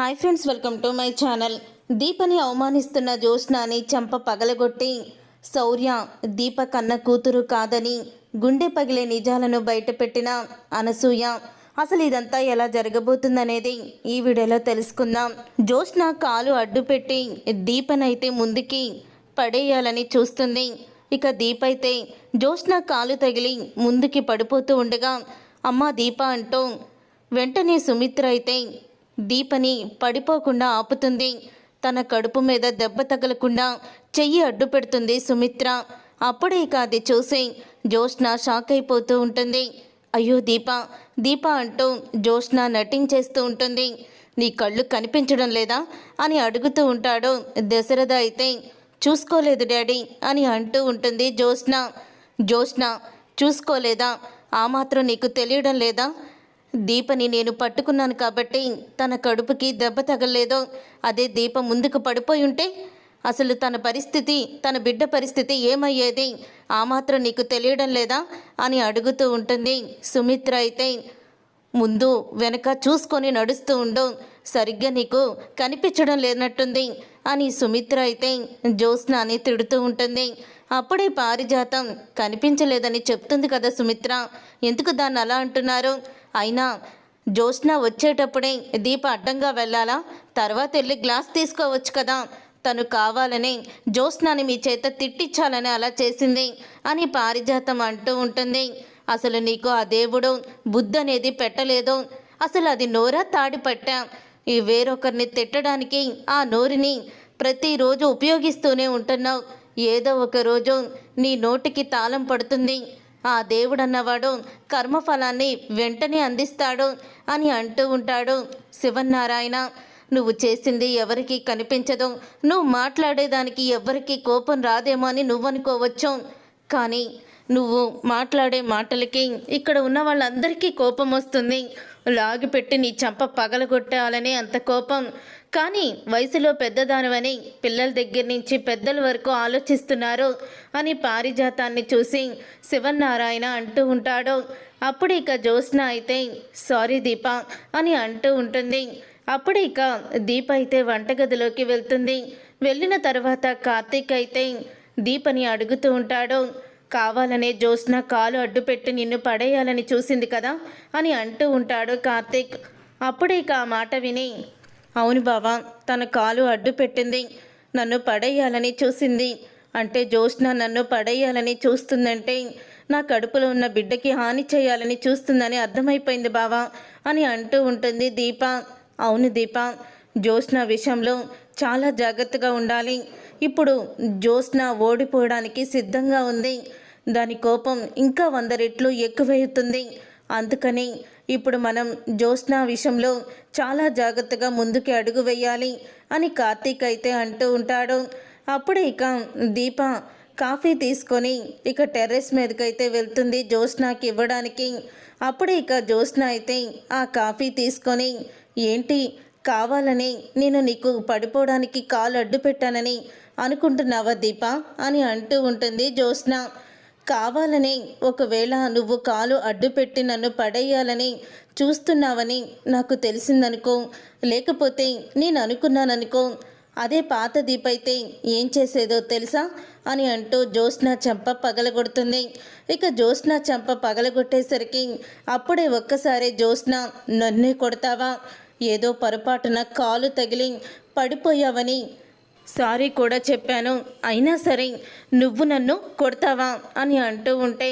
Hi friends welcome to my channel. దీపని అవమానిస్తున్న జ్యోత్స్నాని చంప పగలగొట్టి శౌర్య దీప కన్న కూతురు కాదని గుండె పగిలే నిజాలను బయటపెట్టిన అనసూయ. అసలు ఇదంతా ఎలా జరగబోతుందనేది ఈ వీడియోలో తెలుసుకుందాం. జ్యోత్స్న కాలు అడ్డుపెట్టి దీపనైతే ముందుకి పడేయాలని చూస్తుంది. ఇక దీప అయితే జ్యోత్స్న కాలు తగిలి ముందుకి పడిపోతూ ఉండగా అమ్మ దీప అంటూ వెంటనే సుమిత్ర అయితే దీపని పడిపోకుండా ఆపుతుంది. తన కడుపు మీద దెబ్బ తగలకుండా చెయ్యి అడ్డు పెడుతుంది సుమిత్ర. అప్పుడే ఇక అది చూసి జ్యోత్స్న షాక్ అయిపోతూ ఉంటుంది. అయ్యో దీప దీప అంటూ జ్యోత్స్న నటించేస్తూ ఉంటుంది. నీ కళ్ళు కనిపించడం లేదా అని అడుగుతూ ఉంటాడు దశరథ అయితే. చూసుకోలేదు డాడీ అని అంటూ ఉంటుంది జ్యోత్స్న. జ్యోత్స్న చూసుకోలేదా? ఆ మాత్రం నీకు తెలియడం లేదా? దీపని నేను పట్టుకున్నాను కాబట్టి తన కడుపుకి దెబ్బ తగలలేదో అదే దీప ముందుకు పడిపోయి ఉంటే అసలు తన పరిస్థితి తన బిడ్డ పరిస్థితి ఏమయ్యేది? ఆ మాత్రం నీకు తెలియడం లేదా? అని అడుగుతూ ఉంటుంది. సుమిత్ర అయితే ముందు వెనక చూసుకొని నడుస్తూ ఉండు. సరిగ్గా నీకు కనిపించడం లేనట్టుంది అని సుమిత్ర అయితే జ్యోత్స్నాని తిడుతూ ఉంటుంది. అప్పుడే పారిజాతం కనిపించలేదని చెప్తుంది కదా సుమిత్ర. ఎందుకు దాన్ని అలా అంటున్నారు? అయినా జ్యోత్స్న వచ్చేటప్పుడే దీప అడ్డంగా వెళ్ళాలా? తర్వాత వెళ్ళి గ్లాస్ తీసుకోవచ్చు కదా. తను కావాలని జ్యోత్స్నాని మీ చేత తిట్టించాలని అలా చేసింది అని పారిజాతం అంటూ ఉంటుంది. అసలు నీకు ఆ దేవుడు బుద్ధి అనేది పెట్టలేదు? అసలు అది నోరా తాడి పట్టా? ఈ వేరొకరిని తిట్టడానికి ఆ నోరుని ప్రతిరోజు ఉపయోగిస్తూనే ఉంటున్నావు. ఏదో ఒక రోజు నీ నోటికి తాళం పడుతుంది. ఆ దేవుడన్నవాడు కర్మఫలాన్ని వెంటనే అందిస్తాడు అని అంటూ ఉంటాడు. శివనారాయణ నువ్వు చేసింది ఎవరికి కనిపించదు. నువ్వు మాట్లాడేదానికి ఎవరికి కోపం రాదేమో అని నువ్వనుకోవచ్చు. కానీ నువ్వు మాట్లాడే మాటలకి ఇక్కడ ఉన్న వాళ్ళందరికీ కోపం వస్తుంది. లాగిపెట్టి నీ చంప పగలగొట్టాలనే అంత కోపం కానీ వయసులో పెద్దదానవని పిల్లల దగ్గర నుంచి పెద్దల వరకు ఆలోచిస్తున్నారు అని పారిజాతాన్ని చూసి శివనారాయణ అంటూ ఉంటాడు. అప్పుడు ఇక జ్యోత్స్న అయితే సారీ దీప అని అంటూ ఉంటుంది. అప్పుడు ఇక దీప అయితే వంటగదిలోకి వెళ్తుంది. వెళ్ళిన తర్వాత కార్తీక్ అయితే దీపని అడుగుతూ ఉంటాడు. కావాలనే జ్యోత్స్న కాలు అడ్డుపెట్టి నిన్ను పడేయాలని చూసింది కదా అని అంటూ ఉంటాడు కార్తీక్. అప్పుడే ఇక ఆ మాట విని అవును బావా తన కాలు అడ్డు పెట్టింది. నన్ను పడేయాలని చూసింది. అంటే జ్యోత్స్న నన్ను పడేయాలని చూస్తుందంటే నా కడుపులో ఉన్న బిడ్డకి హాని చేయాలని చూస్తుందని అర్థమైపోయింది బావా అని అంటూ ఉంటుంది దీప. అవును దీప జ్యోత్స్న విషయంలో చాలా జాగ్రత్తగా ఉండాలి. ఇప్పుడు జ్యోత్స్న ఓడిపోవడానికి సిద్ధంగా ఉంది. దాని కోపం ఇంకా వంద రెట్లు ఎక్కువవుతుంది అందుకని ఇప్పుడు మనం జ్యోత్స్న విషయంలో చాలా జాగ్రత్తగా ముందుకి అడుగు వేయాలి అని కార్తీక్ అయితే అంటూ ఉంటాడు. అప్పుడే ఇక దీప కాఫీ తీసుకొని ఇక టెర్రస్ మీదకైతే వెళ్తుంది జ్యోత్స్నాకి ఇవ్వడానికి. అప్పుడే ఇక జ్యోత్స్న అయితే ఆ కాఫీ తీసుకొని ఏంటి? కావాలని నేను నీకు పడిపోవడానికి కాలు అడ్డు పెట్టానని అనుకుంటున్నావా దీప? అని అంటూ ఉంటుంది జ్యోత్స్న. కావాలని ఒకవేళ నువ్వు కాలు అడ్డుపెట్టి నన్ను పడేయాలని చూస్తున్నావని నాకు తెలిసిందనుకో లేకపోతే నేను అనుకున్నాననుకో అదే పాత దీపైతే ఏం చేసేదో తెలుసా? అని అంటూ జ్యోత్స్న చెంప పగలగొడుతుంది. ఇక జ్యోత్స్న చెంప పగలగొట్టేసరికి అప్పుడే ఒక్కసారి జ్యోత్స్న నన్నే కొడతావా? ఏదో పొరపాటున కాలు తగిలి పడిపోయావని సారీ కూడా చెప్పాను. అయినా సరే నువ్వు నన్ను కొడతావా అని అంటూ ఉంటే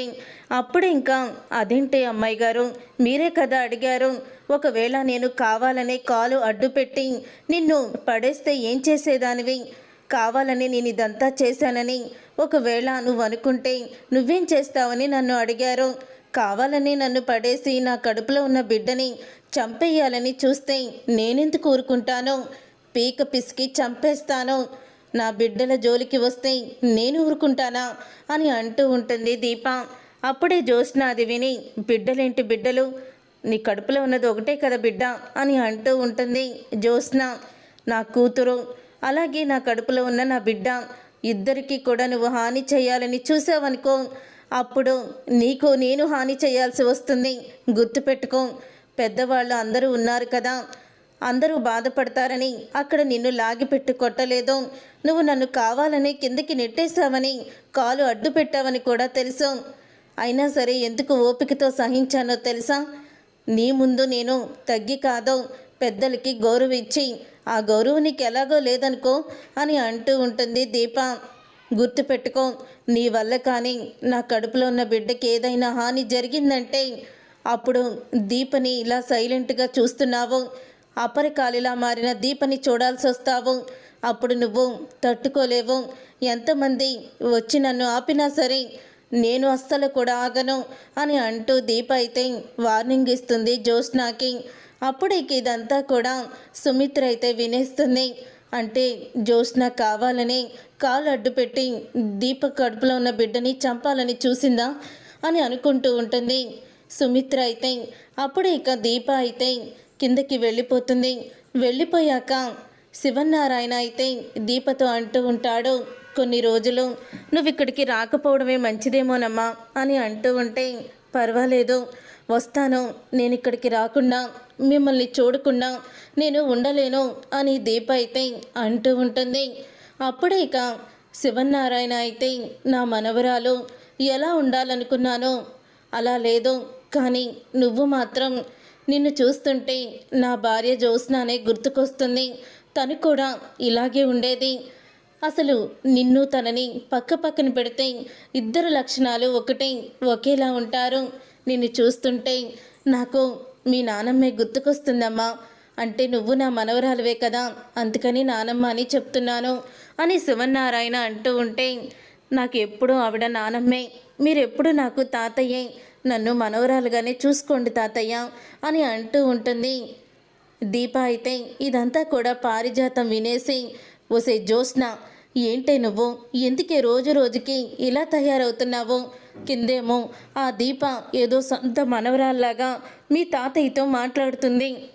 అప్పుడు ఇంకా అదేంటి అమ్మాయి గారు మీరే కదా అడిగారు. ఒకవేళ నేను కావాలనే కాలు అడ్డుపెట్టి నిన్ను పడేస్తే ఏం చేసేదానివి? కావాలని నేను ఇదంతా చేశానని. ఒకవేళ నువ్వు అనుకుంటే నువ్వేం చేస్తావని నన్ను అడిగారు. కావాలని నన్ను పడేసి నా కడుపులో ఉన్న బిడ్డని చంపేయాలని చూస్తే నేనెందుకు ఊరుకుంటాను? పీక పిసికి చంపేస్తాను. నా బిడ్డల జోలికి వస్తే నేను ఊరుకుంటానా? అని అంటూ ఉంటుంది దీప. అప్పుడే జ్యోత్స్న అది విని బిడ్డలేంటి బిడ్డలు? నీ కడుపులో ఉన్నది ఒకటే కదా బిడ్డ అని అంటూ ఉంటుంది జ్యోత్స్న. నా కూతురు అలాగే నా కడుపులో ఉన్న నా బిడ్డ. ఇద్దరికీ కూడా నువ్వు హాని చేయాలని చూసావనుకో. అప్పుడు నీకు నేను హాని చేయాల్సి వస్తుంది. గుర్తుపెట్టుకో. పెద్దవాళ్ళు అందరూ ఉన్నారు కదా. అందరూ బాధపడతారని అక్కడ నిన్ను లాగిపెట్టి కొట్టలేదు. నువ్వు నన్ను కావాలని కిందకి నెట్టేశావని కాలు అడ్డు పెట్టావని కూడా తెలుసు. అయినా సరే ఎందుకు ఓపికతో సహించానో తెలుసా? నీ ముందు నేను తగ్గి కాదో పెద్దలకి గౌరవ ఇచ్చి ఆ గౌరవం నీకు ఎలాగో లేదనుకో అని అంటూ ఉంటుంది దీప. గుర్తుపెట్టుకో నీ వల్ల కానీ నా కడుపులో ఉన్న బిడ్డకి ఏదైనా హాని జరిగిందంటే అప్పుడు దీపని ఇలా సైలెంట్గా చూస్తున్నావు. అపరికాలిలా మారిన దీపని చూడాల్సి వస్తావు అప్పుడు నువ్వు తట్టుకోలేవు. ఎంతమంది వచ్చి నన్ను ఆపినా సరే నేను అస్సలు కూడా ఆగను అని అంటూ దీప అయితే వార్నింగ్ ఇస్తుంది జ్యోత్స్నాకి. అప్పుడు ఇక ఇదంతా కూడా సుమిత్ర అయితే వినేస్తుంది. అంటే జ్యోత్స్న కావాలని కాలు అడ్డు పెట్టి దీప కడుపులో ఉన్న బిడ్డని చంపాలని చూసిందా అని అనుకుంటూ ఉంటుంది సుమిత్ర అయితే. అప్పుడు ఇక దీప అయితే కిందకి వెళ్ళిపోతుంది. వెళ్ళిపోయాక శివనారాయణ అయితే దీపతో అంటూ ఉంటాడు కొన్ని రోజులు నువ్వు ఇక్కడికి రాకపోవడమే మంచిదేమోనమ్మా అని అంటూ ఉంటే పర్వాలేదు వస్తాను. నేను ఇక్కడికి రాకుండా మిమ్మల్ని చూడకుండా నేను ఉండలేను అని దీప అయితే అంటూ ఉంటుంది. అప్పుడే ఇక శివనారాయణ అయితే నా మనవరాలు ఎలా ఉండాలనుకున్నానో? అలా లేదు. కానీ నువ్వు మాత్రం నిన్ను చూస్తుంటే నా భార్య జ్యోత్స్నానే గుర్తుకొస్తుంది. తను కూడా ఇలాగే ఉండేది. అసలు నిన్ను తనని పక్క పక్కన పెడితే ఇద్దరు లక్షణాలు ఒకటే ఒకేలా ఉంటారు. నిన్ను చూస్తుంటే నాకు మీ నానమ్మే గుర్తుకొస్తుందమ్మా. అంటే నువ్వు నా మనవరాలువే కదా అందుకని నానమ్మ అని చెప్తున్నాను అని శివనారాయణ అంటూ ఉంటే నాకు ఎప్పుడూ ఆవిడ నానమ్మే. మీరెప్పుడు నాకు తాతయ్యే. నన్ను మనవరాలుగానే చూసుకోండి తాతయ్య అని అంటూ ఉంటుంది. దీప అయితే ఇదంతా కూడా పారిజాతం వినేసి ఒసే జ్యోత్స్న ఏంటే నువ్వు? ఎందుకే రోజు రోజుకి ఇలా తయారవుతున్నావు? కిందేమో ఆ దీప ఏదో సొంత మనవరాల్లాగా మీ తాతయ్యతో మాట్లాడుతుంది.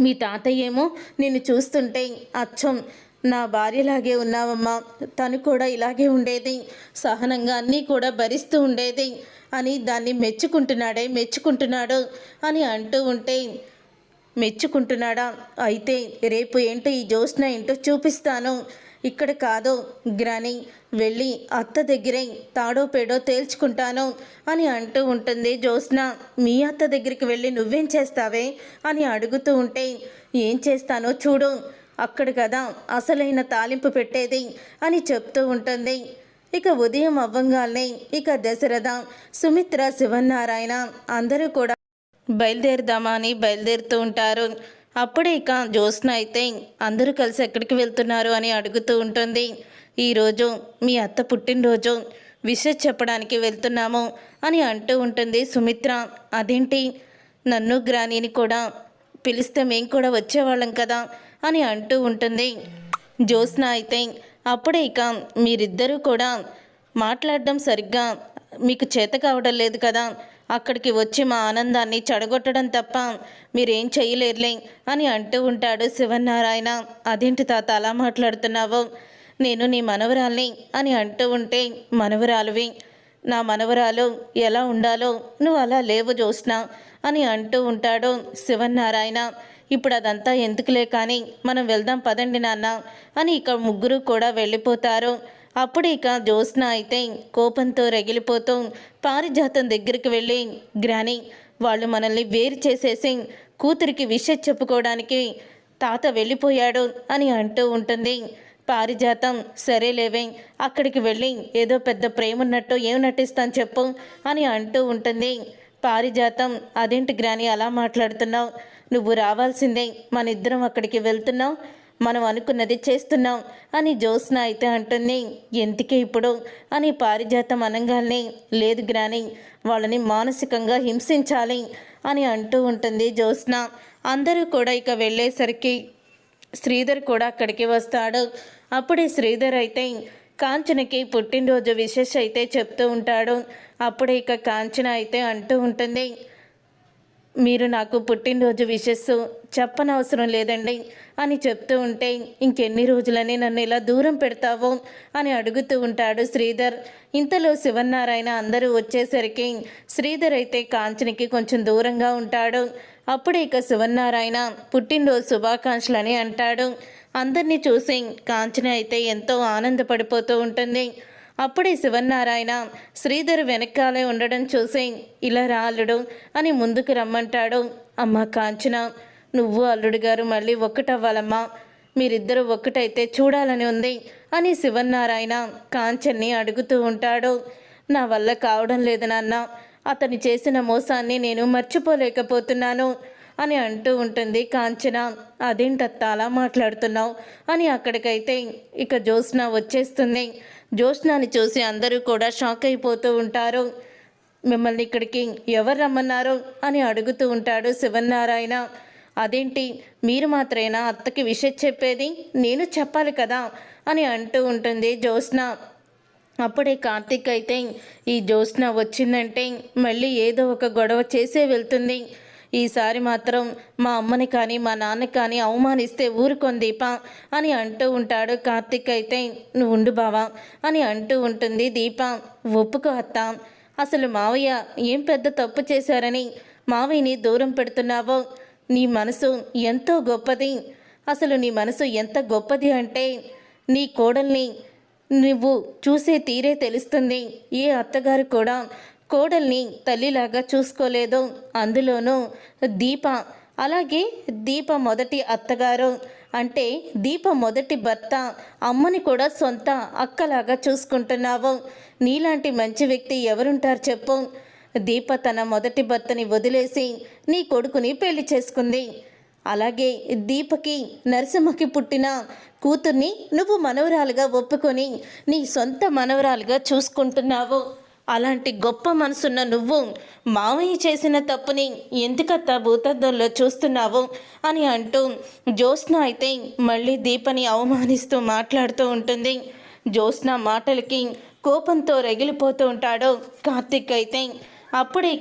మీ తాతయ్య ఏమో నిన్ను చూస్తుంటే అచ్చం నా భార్యలాగే ఉన్నావమ్మా. తను కూడా ఇలాగే ఉండేది. సహనంగా అన్నీ కూడా భరిస్తూ ఉండేది. అని దాన్ని మెచ్చుకుంటున్నాడే మెచ్చుకుంటున్నాడు అని అంటూ ఉంటే మెచ్చుకుంటున్నాడా? అయితే రేపు ఏంటో ఈ జ్యోత్స్న ఏంటో చూపిస్తాను. ఇక్కడ కాదు గ్రాని వెళ్ళి అత్త దగ్గరే తాడో పేడో తేల్చుకుంటాను అని అంటూ ఉంటుంది జ్యోత్స్న. మీ అత్త దగ్గరికి వెళ్ళి నువ్వేం చేస్తావే అని అడుగుతూ ఉంటే ఏం చేస్తానో చూడు అక్కడ కదా అసలైన తాలింపు పెట్టేది అని చెప్తూ ఉంటుంది. ఇక ఉదయం అవ్వంగానే ఇక దశరథ సుమిత్ర శివనారాయణ అందరూ కూడా బయలుదేరుదామా అని బయలుదేరుతూ ఉంటారు. అప్పుడే ఇక జ్యోత్స్న అయితే అందరూ కలిసి ఎక్కడికి వెళ్తున్నారు అని అడుగుతూ ఉంటుంది. ఈరోజు మీ అత్త పుట్టినరోజు విషయం చెప్పడానికి వెళ్తున్నాము అని అంటూ ఉంటుంది సుమిత్ర. అదేంటి? నన్ను గ్రానీని కూడా పిలిస్తే మేము కూడా వచ్చేవాళ్ళం కదా అని అంటూ ఉంటుంది. జ్యోత్స్న అయితే అప్పుడే ఇక మీరిద్దరూ కూడా మాట్లాడడం సరిగ్గా మీకు చేత కావడం లేదు కదా. అక్కడికి వచ్చి మా ఆనందాన్ని చెడగొట్టడం తప్ప మీరేం చేయలేరులే అని అంటూ ఉంటాడు శివనారాయణ అదేంటి తాత అలా మాట్లాడుతున్నావు? నేను నీ మనవరాల్ని అని అంటూ ఉంటే మనవరాలువి నా మనవరాలు ఎలా ఉండాలో నువ్వు అలా లేవు చూసినా అని అంటూ ఉంటాడు శివనారాయణ ఇప్పుడు అదంతా ఎందుకులే కానీ మనం వెళ్దాం పదండి నాన్న అని ఇక ముగ్గురు కూడా వెళ్ళిపోతారు. అప్పుడు ఇక జ్యోత్స్న అయితే కోపంతో రగిలిపోతూ పారిజాతం దగ్గరికి వెళ్ళి గ్రాని వాళ్ళు మనల్ని వేరు చేసేసి కూతురికి విషయం చెప్పుకోవడానికి తాత వెళ్ళిపోయాడు అని అంటూ ఉంటుంది. పారిజాతం సరేలేవే అక్కడికి వెళ్ళి ఏదో పెద్ద ప్రేమ ఉన్నట్టు ఏం నటిస్తాను చెప్పు అని అంటూ ఉంటుంది. పారిజాతం. అదేంటి గ్రాని అలా మాట్లాడుతున్నావు? నువ్వు రావాల్సిందే. మన ఇద్దరం అక్కడికి వెళ్తున్నావు మనం అనుకున్నది చేస్తున్నాం అని జ్యోత్స్న అయితే అంటుంది. ఎందుకే ఇప్పుడు? అని పారిజాతం అనగానే. లేదు గ్రాని వాళ్ళని మానసికంగా హింసించాలి అని అంటూ ఉంటుంది జ్యోత్స్న. అందరూ కూడా ఇక వెళ్ళేసరికి శ్రీధర్ కూడా అక్కడికి వస్తాడు. అప్పుడే శ్రీధర్ అయితే కాంచనకి పుట్టినరోజు విశేష అయితే చెప్తూ ఉంటాడు. అప్పుడే ఇక కాంచన అయితే అంటూ ఉంటుంది. మీరు నాకు పుట్టినరోజు విషెస్ చెప్పనవసరం లేదండి అని చెప్తూ ఉంటే ఇంకెన్ని రోజులని నన్ను ఇలా దూరం పెడతావో అని అడుగుతూ ఉంటాడు శ్రీధర్. ఇంతలో శివనారాయణ అందరూ వచ్చేసరికి శ్రీధర్ అయితే కాంచనికి కొంచెం దూరంగా ఉంటాడు. అప్పుడు ఇక శివనారాయణ పుట్టినరోజు శుభాకాంక్షలని అంటాడు. అందరినీ చూసి కాంచన అయితే ఎంతో ఆనందపడిపోతూ ఉంటుంది. అప్పుడే శివనారాయణ శ్రీధర్ వెనకాలే ఉండడం చూసి ఇలా రా అల్లుడు అని ముందుకు రమ్మంటాడు. అమ్మ కాంచన నువ్వు అల్లుడు గారు మళ్ళీ ఒక్కటవ్వాలమ్మా. మీరిద్దరూ ఒక్కటైతే చూడాలని ఉంది అని శివనారాయణ కాంచన్ని అడుగుతూ ఉంటాడు. నా వల్ల కావడం లేదు నాన్న. అతను చేసిన మోసాన్ని నేను మర్చిపోలేకపోతున్నాను. అని అంటూ ఉంటుంది. కాంచన అదేంటత్త అలా మాట్లాడుతున్నావు? అని అక్కడికైతే ఇక జ్యోత్స్న వచ్చేస్తుంది. జ్యోత్స్నాని చూసి అందరూ కూడా షాక్ అయిపోతూ ఉంటారు. మిమ్మల్ని ఇక్కడికి ఎవరు రమ్మన్నారు? అని అడుగుతూ ఉంటాడు శివనారాయణ అదేంటి మీరు మాత్రమేనా అత్తకి విషయం చెప్పేది? నేను చెప్పాలి కదా? అని అంటూ ఉంటుంది జ్యోత్స్న. అప్పుడే కార్తీక్ అయితే ఈ జ్యోత్స్న వచ్చిందంటే మళ్ళీ ఏదో ఒక గొడవ చేసే వెళ్తుంది. ఈసారి మాత్రం మా అమ్మని కానీ మా నాన్న కానీ అవమానిస్తే ఊరుకొని దీప అని అంటూ ఉంటాడు. కార్తీక్ అయితే నువ్వు ఉండు బావా అని అంటూ ఉంటుంది దీప. ఒప్పుకో అత్త. అసలు మావయ్య ఏం పెద్ద తప్పు చేశారని మావయ్యని దూరం పెడుతున్నావో? నీ మనసు ఎంతో గొప్పది. అసలు నీ మనసు ఎంత గొప్పది అంటే నీ కోడల్ని నువ్వు చూసే తీరే తెలుస్తుంది. ఏ అత్తగారు కూడా కోడల్ని తల్లిలాగా చూసుకోలేదు. అందులోనూ దీప. అలాగే దీప మొదటి అత్తగారు. అంటే దీప మొదటి భర్త. అమ్మని కూడా సొంత అక్కలాగా చూసుకుంటున్నావు. నీలాంటి మంచి వ్యక్తి ఎవరుంటారు చెప్పు. దీప తన మొదటి భర్తని వదిలేసి నీ కొడుకుని పెళ్ళి చేసుకుంది. అలాగే దీపకి నరసింహకి పుట్టిన కూతుర్ని నువ్వు మనవరాలుగా ఒప్పుకొని నీ సొంత మనవరాలుగా చూసుకుంటున్నావు. అలాంటి గొప్ప మనసున్న నువ్వు మావయ్య చేసిన తప్పుని ఎందుకత్త భూతద్దంలో చూస్తున్నావు అని అంటూ జ్యోత్స్న అయితే మళ్ళీ దీపని అవమానిస్తూ మాట్లాడుతూ ఉంటుంది. జ్యోత్స్న మాటలకి కోపంతో రగిలిపోతూ ఉంటాడు. కార్తిక్ అయితే అప్పుడే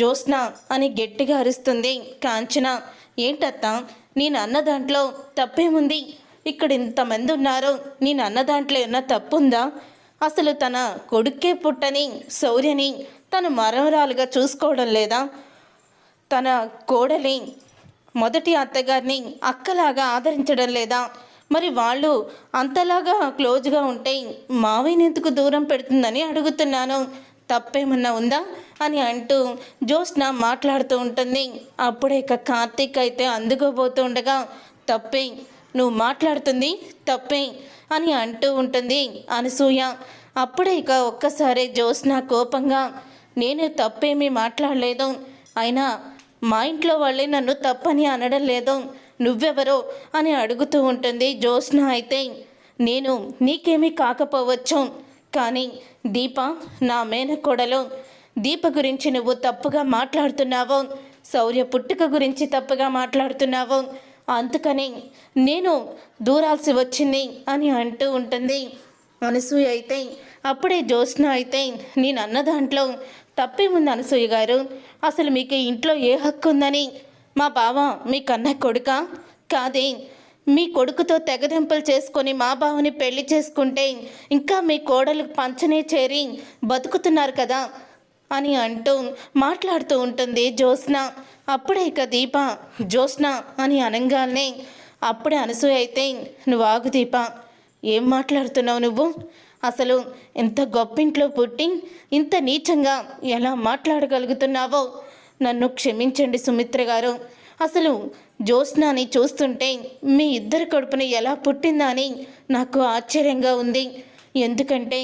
జ్యోత్స్న అని గట్టిగా అరుస్తుంది. కాంచన ఏంటత్త? నేను అన్న దాంట్లో తప్పేముంది? ఇక్కడ ఇంతమంది ఉన్నారు నేను అన్న దాంట్లో ఏమన్నా తప్పుందా? అసలు తన కొడుక్కే పుట్టని శౌర్యని తన మరవరాలుగా చూసుకోవడం లేదా? తన కోడలి మొదటి అత్తగారిని అక్కలాగా ఆదరించడం లేదా? మరి వాళ్ళు అంతలాగా క్లోజ్గా ఉంటే మావయ్యని ఎందుకు దూరం పెడుతుందని అడుగుతున్నాను. తప్పేమన్నా ఉందా? అని అంటూ జ్యోత్స్న మాట్లాడుతూ ఉంటుంది. అప్పుడే ఇక కార్తీక్ అయితే అందుకోబోతుండగా తప్పే నువ్వు మాట్లాడుతుంది తప్పే అని అంటూ ఉంటుంది అనసూయ. అప్పుడే ఇక ఒక్కసారి జ్యోత్స్న కోపంగా నేను తప్పేమీ మాట్లాడలేదు. అయినా మా ఇంట్లో వాళ్ళే నన్ను తప్పని అనడం లేదు. నువ్వెవరో? అని అడుగుతూ ఉంటుంది జ్యోత్స్న అయితే. నేను నీకేమీ కాకపోవచ్చు. కానీ దీప నా మేనకోడలు. దీప గురించి నువ్వు తప్పుగా మాట్లాడుతున్నావు. శౌర్య పుట్టుక గురించి తప్పుగా మాట్లాడుతున్నావు. అందుకని నేను దూరాల్సి వచ్చింది అని అంటూ ఉంటుంది. అనసూయ అయితే అప్పుడే జ్యోత్స్న అయితే నేను అన్న దాంట్లో తప్పేముంది అనసూయ గారు? అసలు మీకు ఇంట్లో ఏ హక్కు ఉందని? మా బావ మీ కన్న కొడుక? కాదే మీ కొడుకుతో తెగదెంపులు చేసుకొని మా బావని పెళ్ళి చేసుకుంటే ఇంకా మీ కోడలు పంచనే చేరి బతుకుతున్నారు కదా? అని అంటూ మాట్లాడుతూ ఉంటుంది జ్యోత్స్న. అప్పుడే ఇక దీప జ్యోత్స్న అని అనగానే అప్పుడే అనసూయ అయితే నువ్వు ఆగు దీప. ఏం మాట్లాడుతున్నావు నువ్వు? అసలు ఎంత గొప్పింట్లో పుట్టి ఇంత నీచంగా ఎలా మాట్లాడగలుగుతున్నావో? నన్ను క్షమించండి సుమిత్ర గారు. అసలు జ్యోత్స్నాని చూస్తుంటే మీ ఇద్దరి కడుపున ఎలా పుట్టిందా అని నాకు ఆశ్చర్యంగా ఉంది. ఎందుకంటే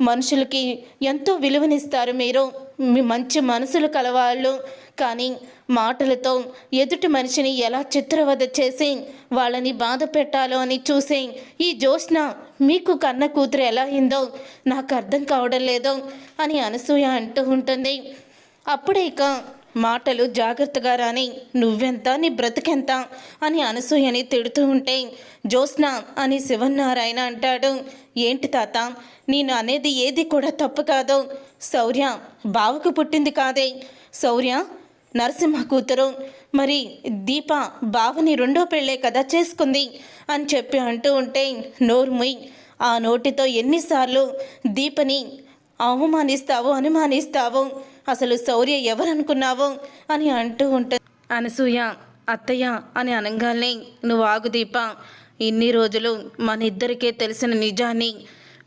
మనుషులకి ఎంతో విలువనిస్తారు మీరు. మంచి మనసులు కలవాళ్ళు. కానీ మాటలతో ఎదుటి మనిషిని ఎలా చిత్రవద చేసి వాళ్ళని బాధ పెట్టాలో అని చూసి ఈ జ్యోత్స్న మీకు కన్న కూతురు ఎలా అయిందో నాకు అర్థం కావడం లేదో అని అనసూయ అంటూ ఉంటుంది. అప్పుడే ఇక మాటలు జాగ్రత్తగా రాని నువ్వెంత? నీ బ్రతికెంత? అని అనసూయని తిడుతూ ఉంటే జ్యోత్స్న అని శివనారాయణ అంటాడు. ఏంటి తాత? నేను అనేది ఏది కూడా తప్పు కాదు. శౌర్య బావకు పుట్టింది కాదే. శౌర్య నరసింహ కూతురు. మరి దీప బావని రెండో పెళ్ళే కదా చేసుకుంది అని చెప్పి అంటూ ఉంటే నోర్ముయ్ ఆ నోటితో ఎన్నిసార్లు దీపని అవమానిస్తావు అనుమానిస్తావు అసలు శౌర్య ఎవరనుకున్నావు అని అంటూ ఉంటుంది అనసూయ అత్తయ్య అని అనగానే నువ్వు ఆగు దీప ఇన్ని రోజులు మన ఇద్దరికే తెలిసిన నిజాన్ని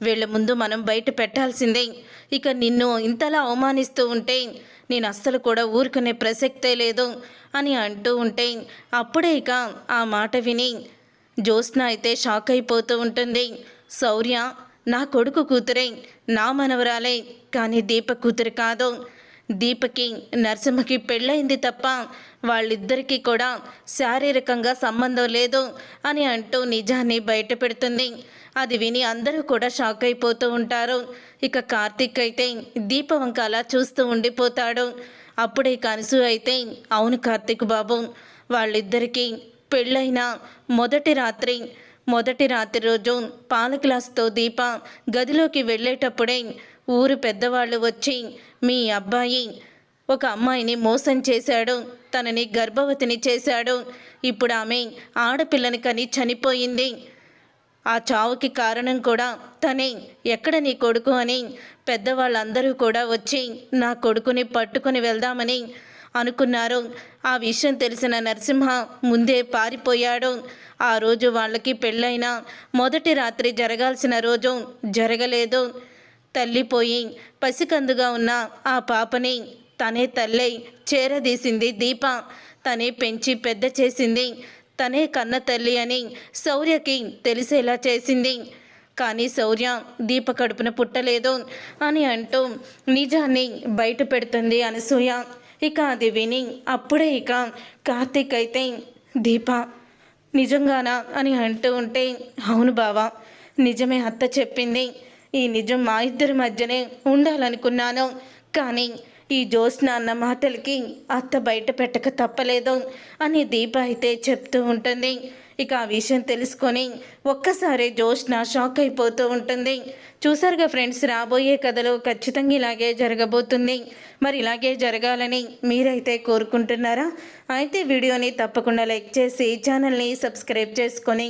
వీళ్ళ ముందు మనం బయట పెట్టాల్సిందే. ఇక నిన్ను ఇంతలా అవమానిస్తూ ఉంటే నేను అస్సలు కూడా ఊరుకునే ప్రసక్తే లేదు అని అంటూ ఉంటే అప్పుడే ఇక ఆ మాట విని జ్యోత్స్న అయితే షాక్ అయిపోతూ ఉంటుంది. శౌర్య నా కొడుకు కూతురే నా మనవరాలే కానీ దీప కూతురు కాదు. దీపకి నరసింహకి పెళ్ళయింది తప్ప వాళ్ళిద్దరికీ కూడా శారీరకంగా సంబంధం లేదు అని అంటూ నిజాన్ని బయట పెడుతుంది అది విని అందరూ కూడా షాక్ అయిపోతూ ఉంటారు. ఇక కార్తీక్ అయితే దీపవంక అలా చూస్తూ ఉండిపోతాడు. అప్పుడే కనసు అయితే అవును కార్తీక్ బాబు వాళ్ళిద్దరికీ పెళ్ళైన మొదటి రాత్రి మొదటి రాత్రి రోజు పాల గ్లాస్తో దీప గదిలోకి వెళ్ళేటప్పుడే ఊరు పెద్దవాళ్ళు వచ్చి మీ అబ్బాయి ఒక అమ్మాయిని మోసం చేశాడు తనని గర్భవతిని చేశాడు. ఇప్పుడు ఆమె ఆడపిల్లని కని చనిపోయింది. ఆ చావుకి కారణం కూడా తనే. ఎక్కడ నీ కొడుకు అని పెద్దవాళ్ళందరూ కూడా వచ్చి నా కొడుకుని పట్టుకొని వెళ్దామని అనుకున్నారు. ఆ విషయం తెలిసిన నరసింహ ముందే పారిపోయాడు. ఆ రోజు వాళ్ళకి పెళ్ళైన మొదటి రాత్రి జరగాల్సిన రోజు జరగలేదు. తల్లిపోయి పసికందుగా ఉన్న ఆ పాపని తనే తల్లై చేరదీసింది దీప. తనే పెంచి పెద్ద చేసింది. తనే కన్న తల్లి అని శౌర్యకి తెలిసేలా చేసింది. కానీ శౌర్య దీప కడుపున పుట్టలేదు అని అంటూ నిజాన్ని బయట పెడుతుంది అనసూయ. ఇక అది విని అప్పుడే ఇక కార్తీక్ అయితే దీప నిజంగానా? అని అంటూ ఉంటే అవును బావా నిజమే అత్త చెప్పింది. ఈ నిజం మా ఇద్దరి మధ్యనే ఉండాలనుకున్నాను. కానీ ఈ జ్యోత్స్న అన్న మాటలకి అత్త బయట పెట్టక తప్పలేదు అని దీప అయితే చెప్తూ ఉంటుంది. ఇక ఆ విషయం తెలుసుకొని ఒక్కసారి జ్యోత్స్న షాక్ అయిపోతూ ఉంటుంది. చూసారుగా ఫ్రెండ్స్ రాబోయే కథలో ఖచ్చితంగా ఇలాగే జరగబోతుంది. మరి ఇలాగే జరగాలని మీరైతే కోరుకుంటున్నారా? అయితే వీడియోని తప్పకుండా లైక్ చేసి ఛానల్ని సబ్స్క్రైబ్ చేసుకొని